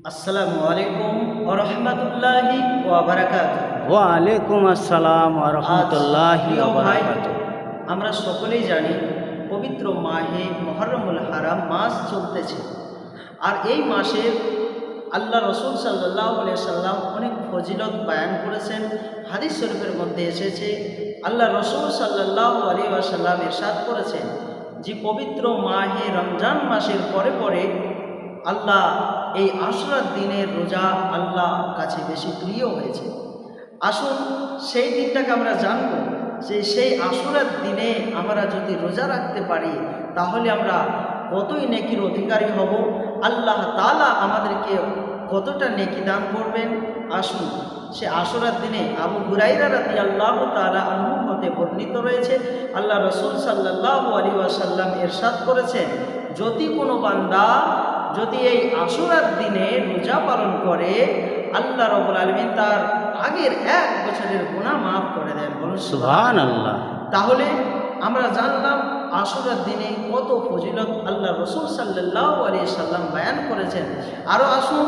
আসসালামু আলাইকুম ওরহমতুল্লাহি ওয়াবারাকাত ওয়ালাইকুম আসসালাম আমরা সকলেই জানি পবিত্র মাহে মহরমুল হারাম মাস চলতেছে। আর এই মাসে আল্লাহ রসুল সাল্লাহ সাল্লাম অনেক ফজিলত বায়ান করেছেন। হাদিস শরীফের মধ্যে এসেছে আল্লাহ রসুল সাল্লাহ আলী আসাল্লাম এরশাদ করেছেন যে পবিত্র মাহে রমজান মাসের পরে পরে আল্লাহ, এই আশরার দিনের রোজা আল্লাহ কাছে বেশি প্রিয় হয়েছে। আসুন, সেই দিনটাকে আমরা জানব যে সেই আশুরার দিনে আমরা যদি রোজা রাখতে পারি, তাহলে আমরা কতই নেকির অধিকারী হব? আল্লাহ তালা আমাদেরকে কতটা নেকি দান করবেন? আসুন, সে আশুরার দিনে আবু হুরাইরা রাতি আল্লাহ তালা আনহু হতে বর্ণিত রয়েছে। আল্লাহ রসুল সাল্লাহ আলী ওয়াসাল্লাম এরশাদ করেছেন যদি কোনো বান্দা যদি এই আশুরার দিনে রোজা পালন করে আল্লাহ রবুল আলমিন তার আগের এক বছরের গুণা মাফ করে দেন। বলুন সুহান আল্লাহ তাহলে আমরা জানলাম আশুরার দিনে কত ফজিলত আল্লাহ রসুল সাল্লাহ আলী সাল্লাম বায়ান করেছেন। আরও আসুন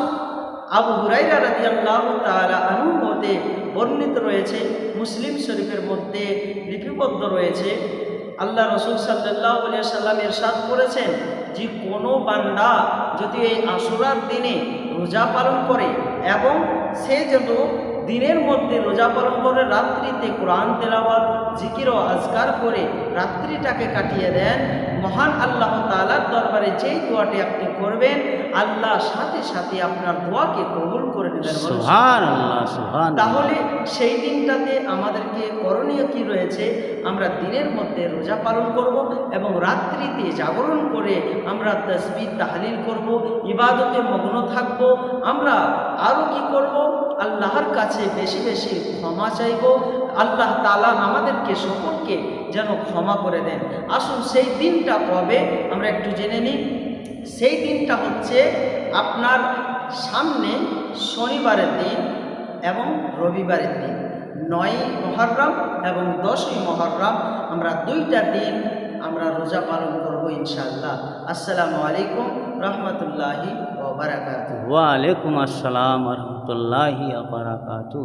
আবু হুরাইরা রাজি আল্লাহ তালা আনু হতে বর্ণিত রয়েছে মুসলিম শরীফের মধ্যে লিপিবদ্ধ রয়েছে আল্লাহ রসুল সাল্লাহ সাল্লাম এরশাদ করেছেন যে কোনো বান্দা যদি এই আশুরার দিনে রোজা পালন করে এবং সে যেন দিনের মধ্যে রোজা পালন করে রাত্রিতে কোরআন তেলাওয়াত জিকির ও আজকার করে রাত্রিটাকে কাটিয়ে দেন। মহান আল্লাহ তালার দরবারে যেই দোয়াটি আপনি করবেন আল্লাহ সাথে সাথে আপনার দোয়াকে কবুল করে নেবেন তাহলে সেই দিনটাতে আমাদেরকে করণীয় কি রয়েছে? আমরা দিনের মধ্যে রোজা পালন করব এবং রাত্রিতে জাগরণ করে আমরা তসবি তাহলিল করব ইবাদতে মগ্ন থাকব। আমরা আরও কি করব? আল্লাহর কাছে বেশি বেশি ক্ষমা চাইব। আল্লাহ তালা আমাদেরকে, সকলকে যেন ক্ষমা করে দেন। আসুন, সেই দিনটা কবে? আমরা একটু জেনে নিই। সেই দিনটা হচ্ছে আপনার সামনে শনিবারের দিন এবং রবিবারের দিন। নয় মহরম এবং দশই মহরম আমরা দুইটা দিন আমরা রোজা পালন করব ইনশাআল্লাহ। আসসালামু আলাইকুম রহমতুল্লাহি আসসালাম রহমতুল্লাহ বারাকাতু